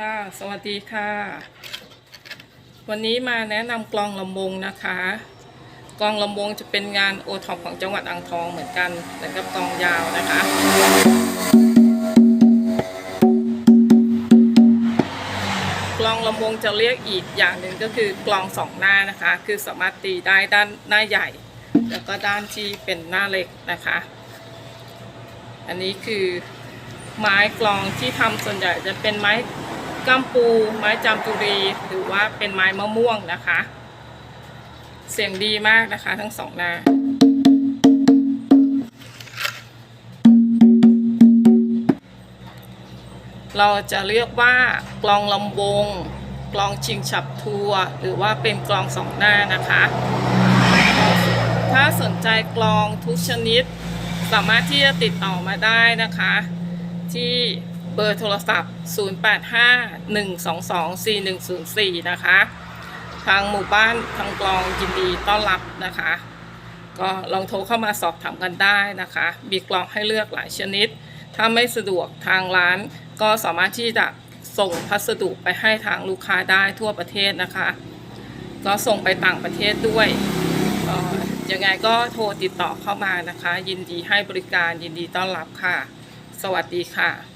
ค่ะ สวัสดีค่ะ วันนี้มาแนะนำกลองลำวงนะคะ กลองลำวงจะเป็นงานโอท็อปของจังหวัดอ่างทองเหมือนกันเหมือนกับกลองยาวนะคะกลองลำวงจะเรียกอีกอย่างหนึ่งก็คือกลองสองหน้านะคะ คือสามารถตีได้ด้านหน้าใหญ่ แล้วก็ด้านที่เป็นหน้าเล็กนะคะ อันนี้คือไม้กลองที่ทำส่วนใหญ่จะเป็นไม้ กัมปู ไม้จามจุรี หรือว่าเป็นไม้มะม่วงนะคะ เสียงดีมากนะคะทั้งสองนาเราจะเรียกว่ากลองลำวง กลองชิงฉับทัวหรือว่าเป็นกลองสองหน้านะคะ ถ้าสนใจกลองทุกชนิด สามารถที่จะติดต่อมาได้นะคะ ที่ เบอร์โทรศัพท์ 0851224104 นะคะ ทางหมู่บ้านทางกลองยินดีต้อนรับนะคะ ก็ลองโทรเข้ามาสอบถามกันได้นะคะ มีกลองให้เลือกหลายชนิด ถ้าไม่สะดวกทางร้านก็สามารถที่จะส่งพัสดุไปให้ทางลูกค้าได้ทั่วประเทศนะคะ ก็ส่งไปต่างประเทศด้วยยังไงก็โทรติดต่อเข้ามานะคะ ยินดีให้บริการยินดีต้อนรับค่ะ สวัสดีค่ะ